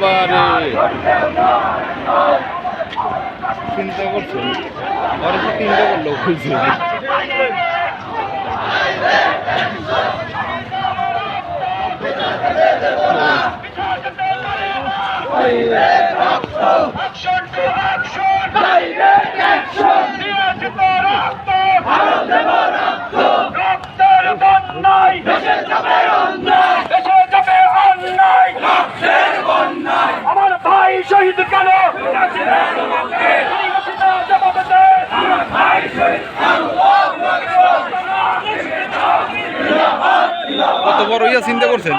বাবা রে চিন্তা করছেন ওরা তো চিন্তা করল বুঝছে to action! Direct action! শহীদ কেন! কত বড় ইয়া চিন্তা করছেন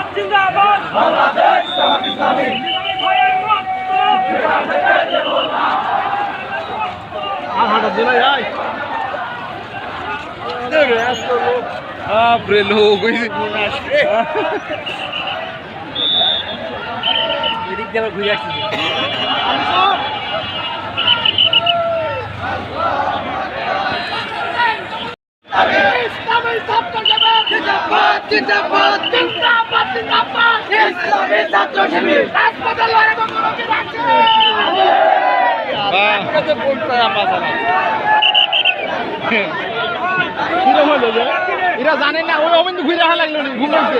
রক্ত! হাসপাতাল লড়াই বঙ্গবন্ধু রাখছে এরা জানে না ওই অবিন্দু ঘুরে রাখা লাগল ঘুমাইছে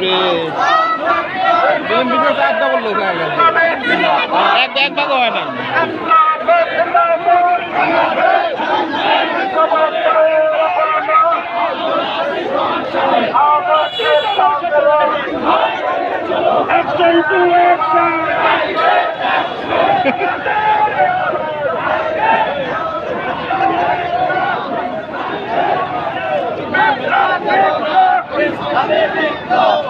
বাপরে এক এক ভাগও হয় না Action to action! Habibi, go!